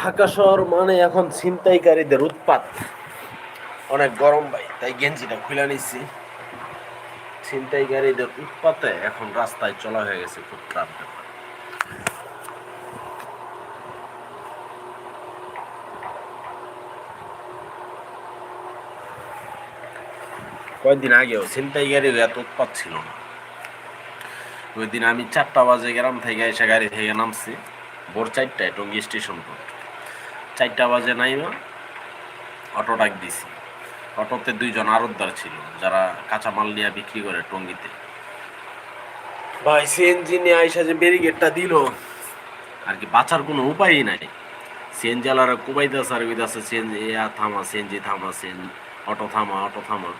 ঢাকা শহর মানে এখন ছিনতাইকারীদের উৎপাত। অনেক গরম ভাই, তাই গেঞ্জিটা খুলে নিচ্ছি ছিনতাইকারীদের উৎপাতে এখন রাস্তায় চলা হয়ে গেছে খুব খারাপ ব্যাপার। কয়েকদিন আগেও ছিনতাইকারীর এত উৎপাত ছিল না। ওই দিন আমি চারটা বাজে গ্রাম থেকে এসে গাড়ি থেকে নামছি, ভোর চারটায় টঙ্গি স্টেশন রোড চারটা বাজে নাইমা অটো ডাক দিছি অটোতে দুইজন আরতদার ছিল যারা কাঁচামাল নিয়ে বিক্রি করে টঙ্গিতে। ভাই সিএনজি নিয়ে আইসা যে ব্যারিকেডটা দিল। আর কি বাঁচার কোনো উপায়ই নাই। সিএনজি আলারা কুবাইতেছে আর কইতাছে সিএনজি ইয়া থামা সিএনজি থামা সিএনজি অটো থামা অটো থামা।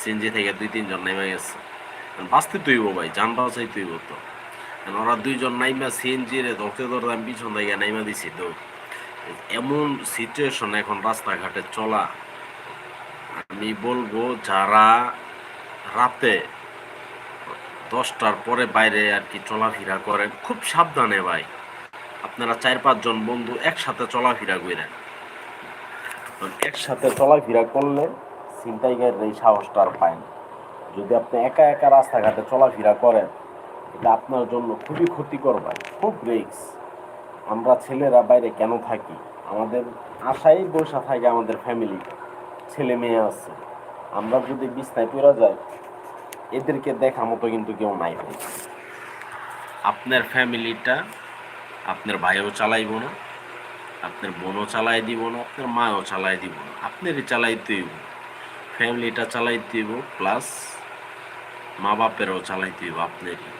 সিএনজি থেকে দুই তিনজন নেমে গেছে। বাঁচতে তুইব ভাই যান বাঁচাই তুইব তো। ওরা দুইজন নাইমা সিএনজি রে ধরতে ধরতে আমি পিছন থেকে নাইমা দিছি তো এমন সিচুয়েশন এখন রাস্তাঘাটে চলা। আমি বলব, যারা রাতে দশটার পরে বাইরে আর কি চলাফেরা করেন, খুব সাবধানে ভাই। আপনারা চার পাঁচজন বন্ধু একসাথে চলাফেরা করেন। একসাথে চলাফেরা করলে ছিনতাইকারীর এই সাহসটা আর পায় যদি আপনি একা একা রাস্তাঘাটে চলাফেরা করেন, এটা আপনার জন্য খুবই ক্ষতিকর ভাই, খুব রিস্ক আমরা ছেলেরা বাইরে কেন থাকি? আমাদের আশাই বসে থাকে আমাদের ফ্যামিলি ছেলে মেয়ে আছে। আমরা যদি বিছনায় পড়া যাই, এদেরকে দেখা মতো কিন্তু কেউ নাই ভাই। আপনার ফ্যামিলিটা আপনার ভাইও চালাইব না, আপনার বোনও চালাই দিব না, আপনার মাও চালাই দিব না। আপনারই চালাইতে হইব। ফ্যামিলিটা চালাইতে হইব প্লাস মা বাপেরও চালাইতে হইব আপনারই।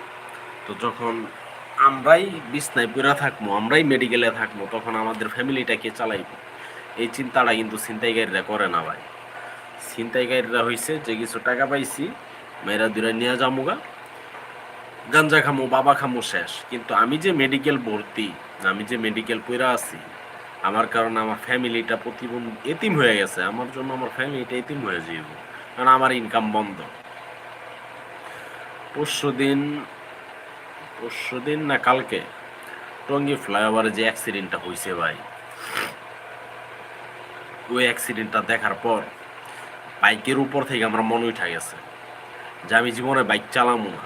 তো যখন আমরাই বিছনায় পড়া থাকব আমরাই মেডিকেলে থাকব তখন আমাদের ফ্যামিলিটাকে চালাইব? এই চিন্তাটা কিন্তু ছিনতাইকারীরা করে না ভাই। ছিনতাইকারীরা হয়েছে যে কিছু টাকা পাইছি মেয়েরা দূরে নিয়ে যামুগা, গাঞ্জা খামু, বাবা খামু শেষ। কিন্তু আমি যে মেডিকেল ভর্তি, আমি যে মেডিকেল পইরা আছি, আমার কারণে আমার ফ্যামিলিটা প্রতিবন্ধী এতিম হয়ে গেছে। আমার জন্য আমার ফ্যামিলিটা এতিম হয়ে যাইব। কারণ আমার ইনকাম বন্ধ। পরশু দিন পরশু দিন না কালকে? টঙ্গী ফ্লাইওভারে যে অ্যাক্সিডেন্টটা হয়েছে ভাই। ওই অ্যাক্সিডেন্টটা দেখার পর বাইকের উপর থেকে আমার মনে উঠা গেছে যে আমি জীবনে বাইক চালামো না।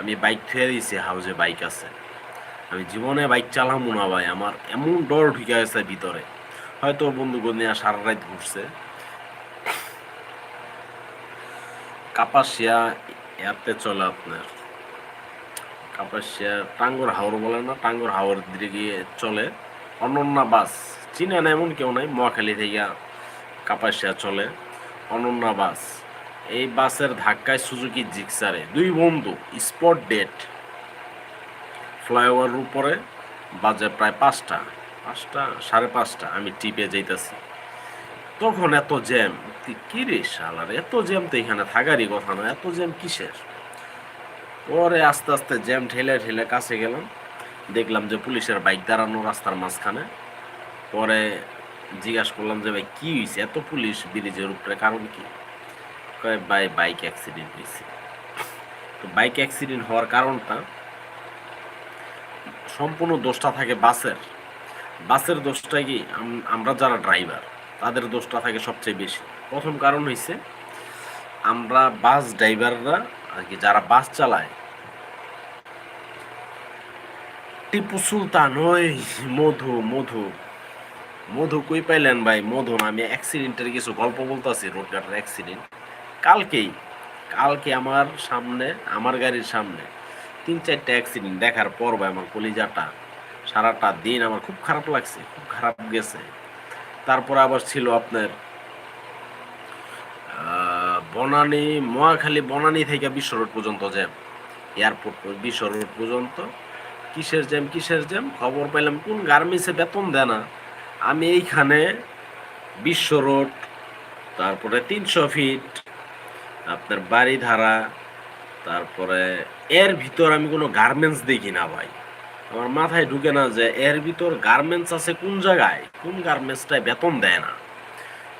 আমি বাইক থুয়ে দিয়েছি, হাউজে বাইক আছে। আমি জীবনে বাইক চালামো না ভাই, আমার এমন ডর ঢুকে গেছে ভিতরে। হয়তো বন্ধু নিয়ে সারা রাত ঘুরছে। কাপাসিয়া এতে চলে আপনার। কাপাসিয়া, টাঙ্গর হাওর বলে না, টাঙ্গর হাওর দিকে গিয়ে চলে। অনন্যা বাস, চিনে না এমন কেউ নাই, মহাখালী থেকে কাপাসিয়া চলে। অনন্যা বাস, এই বাসের ধাক্কায় সুজুকি জিক্সারে। দুই বন্ধু, স্পট ডেট ফ্লাইওভার উপরে বাজে প্রায় পাঁচটা পাঁচটা, সাড়ে পাঁচটা, আমি টিপে যাইতেছি। তখন এত জ্যাম কি- রে শালার, এত জ্যাম তো এখানে থাকারই কথা না, এত জ্যাম কিসের? পরে আস্তে আস্তে জ্যাম ঠেলে ঠেলে কাছে গেলাম। দেখলাম যে পুলিশের বাইক দাঁড়ানো রাস্তার মাঝখানে। পরে জিজ্ঞাসা করলাম যে, ভাই, কী হয়েছে এত পুলিশ ব্রিজের উপরে, কারণ কি? কয়, ভাই, বাইক অ্যাক্সিডেন্ট হয়েছে তো বাইক অ্যাক্সিডেন্ট হওয়ার কারণটা, সম্পূর্ণ দোষটা থাকে বাসের। বাসের দোষটা কি? আমরা যারা ড্রাইভার, তাদের দোষটা থাকে সবচেয়ে বেশি। প্রথম কারণ হয়েছে আমরা বাস ড্রাইভাররা আর কি যারা বাস চালায়। টিপু সুলতান ওই মধু মধু। মধু কই পাইলেন ভাই? মধু না, আমি অ্যাক্সিডেন্টের কিছু গল্প বলতেছি রোড ঘাটের অ্যাক্সিডেন্ট কালকেই কালকে আমার সামনে আমার গাড়ির সামনে তিন চারটে অ্যাক্সিডেন্ট দেখার পর ভাই আমার কলিজাটা সারাটা দিন আমার খুব খারাপ লাগছে খুব খারাপ গেছে। তারপর আবার ছিল আপনার বনানী, মহাখালী বনানী থেকে বিশ্ব রোড পর্যন্ত জ্যাম। এয়ারপোর্ট বিশ্ব রোড পর্যন্ত। কিসের জ্যাম কিসের জ্যাম? খবর পাইলাম, কোন গার্মেন্টসে বেতন দেয় না। আমি এইখানে বিশ্ব রোড, তারপরে তিনশো ফিট, আপনার বাড়ি ধারা তারপরে এর ভিতর আমি কোনো গার্মেন্টস দেখি না ভাই। আমার মাথায় ঢুকে না যে এর ভিতর গার্মেন্টস আছে কোন জায়গায়? কোন গার্মেন্টসটায় বেতন দেয় না।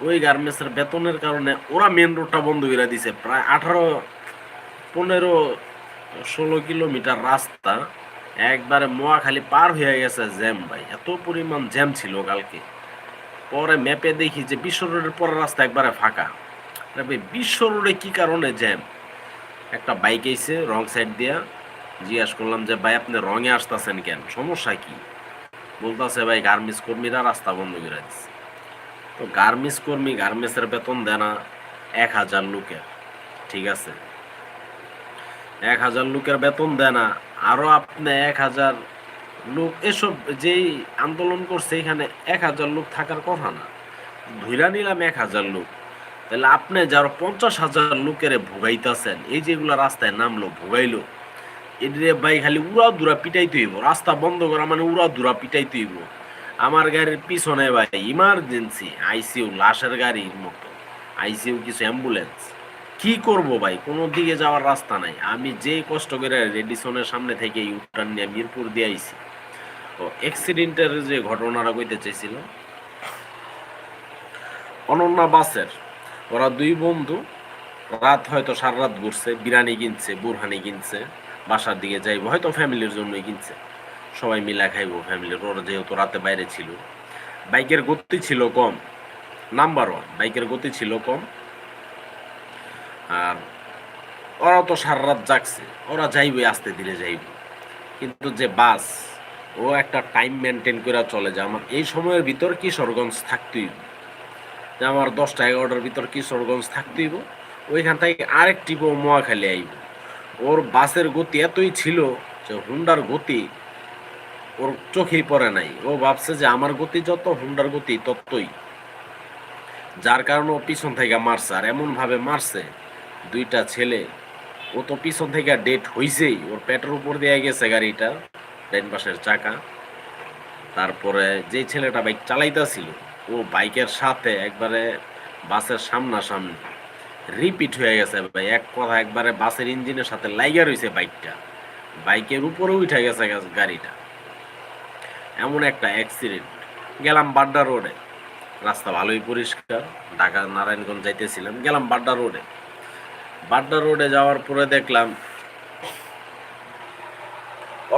ওই গার্মেন্টসের বেতনের কারণে ওরা মেন রোডটা বন্ধ করে দিছে। প্রায় আঠারো, পনেরো, ষোলো কিলোমিটার রাস্তা একবারে মোয়াখালী পার হয়ে গেছে জ্যাম ভাই। এত পরিমাণ জ্যাম ছিল কালকে। পরে ম্যাপে দেখি যে বিশ্ব রোডের পরের রাস্তা একবারে ফাঁকা। ভাই, বিশ্ব রোডে কি কারণে জ্যাম? একটা বাইক এসে রং সাইড দিয়া। জিজ্ঞাসা করলাম যে, ভাই, আপনি রঙে আসতেছেন কেন? সমস্যা কি? বলতেছে, ভাই, গার্মেন্টস কর্মীরা রাস্তা বন্ধ করে দিচ্ছে তো গার্মেন্টস কর্মী গার্মেন্টসের বেতন দেয় না এক হাজার লোকের, ঠিক আছে? এক হাজার লোকের বেতন দেয় না আরও আপনি এক হাজার লোক, এসব যেই আন্দোলন করছে, এখানে এক হাজার লোক থাকার কথা না। ধইরা নিলাম এক হাজার লোক, তাহলে আপনি যারা পঞ্চাশ হাজার লোকের ভোগাইতেছেন, এই যেগুলো রাস্তায় নামলো, ভোগাইলো এদিকে ভাই খালি উড়া দুরা পিটাইতে হইব, রাস্তা বন্ধ করা মানে উড়া দুরা পিটাইতে হইব। আমার গাড়ির পিছনে ভাই ইমার্জেন্সি আইসিইউ, লাশের গাড়ির মতো। আইসিইউ কিছু অ্যাম্বুলেন্স কি করব ভাই? কোনো দিকে যাওয়ার রাস্তা নাই। আমি যে কষ্ট করে রেডিসনের সামনে থেকে ইউটার্ন নিয়ে মিরপুর দিয়ে আইছি। ও অ্যাক্সিডেন্টের যে ঘটনাটা কইতে চাইছিল? অনন্যা বাসের। ওরা দুই বন্ধু, রাত হয়তো সারা রাত ঘুরছে, বিরিয়ানি কিনছে, বুরহানি কিনছে, বাসার দিকে যাইব। হয়তো ফ্যামিলির জন্যই কিনছে। সবাই মিলা খাইবো ফ্যামিলির ওরা যেহেতু রাতে বাইরে ছিল। বাইকের গতি ছিল কম। নাম্বার ওয়ান বাইকের গতি ছিল কম। আর ওরা তো সারা রাত জাগছে। ওরা যাইবে, আস্তে ধীরে যাইবে। কিন্তু যে বাস, ও একটা টাইম মেনটেন করে চলে যে আমার এই সময়ের ভিতর কিশোরগঞ্জ থাকতেই। যে আমার দশটা এগারোটার ভিতর কিশোরগঞ্জ থাকতেইব ওইখান থেকে আরেকটি বউ মোয়াখালী আইব। ওর বাসের গতি এতই ছিল যে হুন্ডার গতি ওর চোখেই পড়ে নাই। ও ভাবছে যে আমার গতি যত, হুন্ডার গতি ততই। যার কারণে ও পিছন থেকে মারছে, আর এমন ভাবে মারছে, দুইটা ছেলে। ও তো পিছন থেকে ডেট হইছেই। ওর পেটের উপর দিয়ে গেছে গাড়িটা ডাইন পাশের চাকা। তারপরে যে ছেলেটা বাইক চালাইতেছিল, ও বাইকের সাথে একবারে বাসের সামনাসামনি রিপিট হয়ে গেছে ভাই। এক কথা একবারে বাসের ইঞ্জিনের সাথে লাইগা রয়েছে বাইকটা বাইকের উপরে উঠে গেছে গাড়িটা। এমন একটা অ্যাক্সিডেন্ট গেলাম বাড্ডা রোডে রাস্তা ভালোই পরিষ্কার, ঢাকা নারায়ণগঞ্জ যাইতেছিলাম, গেলাম বাড্ডা রোডে বাড্ডা রোডে যাওয়ার পরে দেখলাম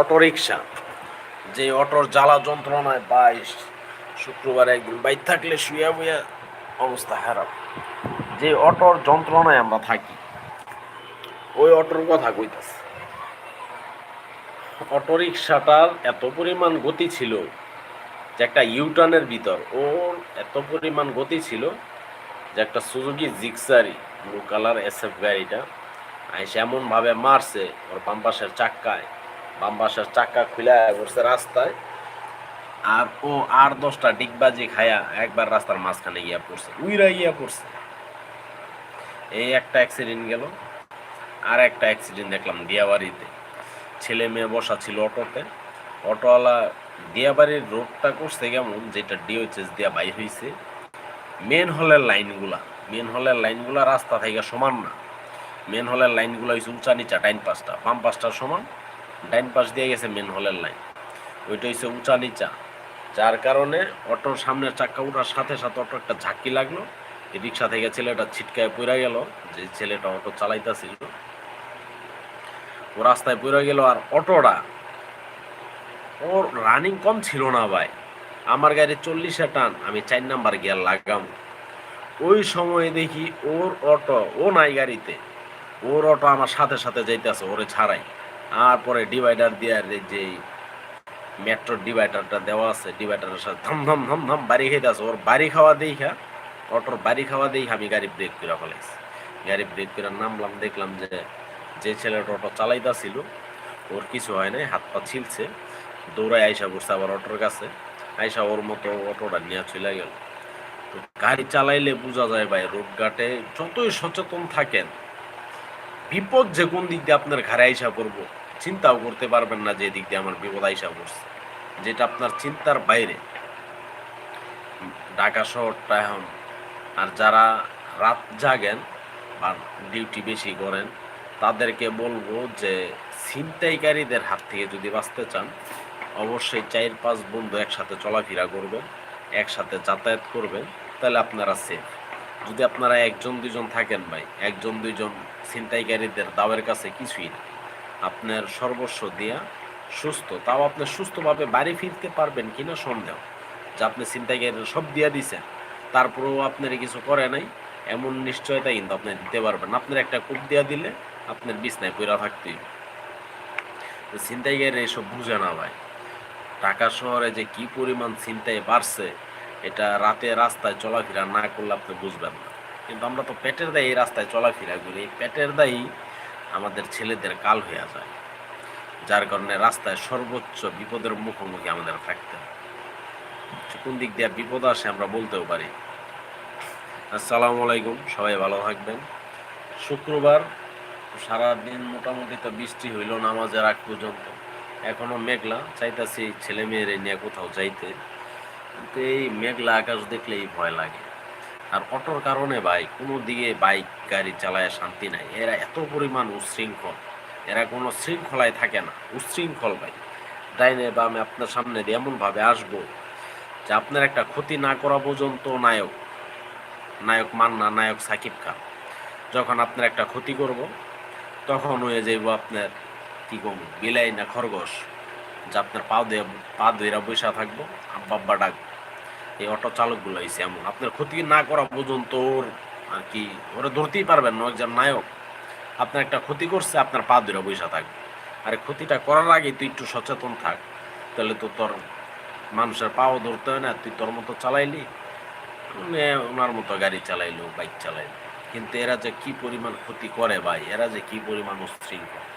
অটোরিকশা। যে অটোর জ্বালা যন্ত্রণায় বাইশ, শুক্রবার একদিন বাইক থাকলে শুয়ে বুয়ে অবস্থা খারাপ। যে অটোর যন্ত্রণায় আমরা থাকি, ওই অটোর কথা কইতাছে। অটোরিকশাটার এত পরিমাণ গতি ছিল যে একটা ইউটার্নের ভিতর। ওর এত পরিমাণ গতি ছিল যে একটা Suzuki Gixxer blue colour S F গাড়িটা আইসে এমনভাবে মারছে, ওর বাম পাশের চাক্কায়। বাম পাশের চাক্কা খুলে পড়ছে রাস্তায়, আর ও আট দশটা ডিগবাজি খায়া একবার রাস্তার মাঝখানে গিয়া পড়ছে, উইরা গিয়া পড়ছে। এই একটা অ্যাক্সিডেন্ট গেল, আর একটা অ্যাক্সিডেন্ট দেখলাম দিয়াবাড়িতে। ছেলে মেয়ে বসা ছিল অটোতে। অটোওয়ালা দিয়াবাড়ির রোডটা করছে কেমন, যেটা ডিওএইচএস দিয়া বাই হয়েছে মেন হলের লাইনগুলা মেন হলের লাইনগুলা রাস্তা থেকে সমান না। মেন হলের লাইনগুলো হয়েছে উঁচা নিচা, ডাইন পাশটা বাম পাশটা সমান, ডাইন পাশ দিয়ে গেছে মেন হলের লাইন ওইটা হচ্ছে উঁচা নিচা। যার কারণে অটোর সামনের চাক্কা উঠার সাথে সাথে অটো একটা ঝাঁকি লাগল। রিক্সা থেকে ছেলেটা ছিটকায় পড়ে গেল, যে ছেলেটা অটো চালাইতেছিল। ও রাস্তায় পড়ে গেল আর অটোটা। ওর রানিং কম ছিল না ভাই। আমার গাড়ি চল্লিশে টান, আমি চার নাম্বার গিয়ার লাগাম ওই সময় দেখি ওর অটো, ও নাই গাড়িতে। ওর অটো আমার সাথে সাথে যাইতেছে, ওরে ছাড়াই। আর পরে ডিভাইডার দিয়ে যে মেট্রো ডিভাইডারটা দেওয়া আছে ডিভাইডারের সাথে ধম ধম ধম ধম বাড়ি খাইতেছে। ওর বাড়ি খাওয়া দেখা, অটোর বাড়ি খাওয়া দেখে আমি গাড়ি ব্রেক করে ফেলাইছি। গাড়ি ব্রেক করে নামলাম, দেখলাম যে যে ছেলেটা অটো চালাইতাছিল, ওর কিছু হয় নাই, হাত পা ছিলছে। দৌড়ায় আইসা পড়ছে আবার অটোর কাছে। আইসা ওর মতো অটোটা নিয়ে চলে গেল। তো গাড়ি চালাইলে বোঝা যায় ভাই, রোড ঘাটে যতই সচেতন থাকেন, বিপদ যে কোন দিক দিয়ে আপনার ঘরে আইসা পড়ব, চিন্তাও করতে পারবেন না যে দিক দিয়ে আমার বিপদ আইসা পড়ছে। যেটা আপনার চিন্তার বাইরে। ঢাকা শহরটা এখন, আর যারা রাত জাগেন বা ডিউটি বেশি করেন তাদেরকে বলব যে ছিনতাইকারীদের হাত থেকে যদি বাঁচতে চান, অবশ্যই চার পাঁচ বন্ধু একসাথে চলাফেরা করবেন, একসাথে যাতায়াত করবেন, তাহলে আপনারা সেফ যদি আপনারা একজন দুজন থাকেন ভাই, একজন, দুইজন ছিনতাইকারীদের দাওয়ের কাছে কিছুই না। আপনার সর্বস্ব দিয়া সুস্থ, তাও আপনি সুস্থভাবে বাড়ি ফিরতে পারবেন কিনা সন্দেহ। যে আপনি ছিনতাইকারী সব দিয়ে দিছেন, তারপরেও আপনার কিছু করে নাই, এমন নিশ্চয়তা কিন্তু আপনি দিতে পারবেন আপনার একটা কূপ দিয়া দিলে আপনার বিছনায় পইরা থাকতেই ছিনতাইকারী এসব বুঝে না ভাই। ঢাকা শহরে যে কি পরিমাণ ছিনতাই বাড়ছে, এটা রাতে রাস্তায় চলাফেরা না করলে আপনি বুঝবেন না। কিন্তু আমরা তো পেটের দায়ী রাস্তায় চলাফেরা করি। পেটের দায়ী আমাদের ছেলেদের কাল হয়ে যায়। যার কারণে রাস্তায় সর্বোচ্চ বিপদের মুখোমুখি আমাদের থাকতে কোন দিক দিয়ে বিপদ আসে আমরা বলতেও পারি। আসসালামু আলাইকুম, সবাই ভালো থাকবেন। শুক্রবার সারাদিন মোটামুটি তো বৃষ্টি হইল, নামাজের আগ পর্যন্ত। এখনও মেঘলা, চাইতাছি ছেলে মেয়েরে নিয়ে কোথাও যাইতে। কিন্তু এই মেঘলা আকাশ দেখলেই ভয় লাগে। আর অটোর কারণে ভাই, কোনো দিকে বাইক, গাড়ি চালায় শান্তি নাই। এরা এত পরিমাণ উশৃঙ্খল। এরা কোনো শৃঙ্খলায় থাকে না। উশৃঙ্খল ভাই। ডাইনে বা আমি আপনার সামনে দিয়ে এমনভাবে আসব যে আপনার একটা ক্ষতি না করা পর্যন্ত নায়ক নায়ক মান্না, নায়ক সাকিব খান। যখন আপনার একটা ক্ষতি করব তখন হয়ে যাইব আপনার, কি কম, বিলাই না খরগোশ, যে আপনার পা দিয়ে, পা ধইরা বৈশা থাকব আব্বা আব্বা ডাক। এই অটো চালকগুলো হয়েছে এমন। আপনার ক্ষতি না করা পর্যন্ত ওর আর কি, ওরা ধরতেই পারবেন না একজন নায়ক। আপনার একটা ক্ষতি করছে, আপনার পা ধরে বৈশা থাকবে আর ক্ষতিটা করার আগে তুই একটু সচেতন থাক। তাহলে তো তোর মানুষের পাও ধরতে হয় না, তুই তোর মতো চালাইলি। ওনার মতো গাড়ি চালাইলো, বাইক চালাইলো। কিন্তু এরা যে কি পরিমাণ ক্ষতি করে ভাই? এরা যে কি পরিমাণ উশৃঙ্খল?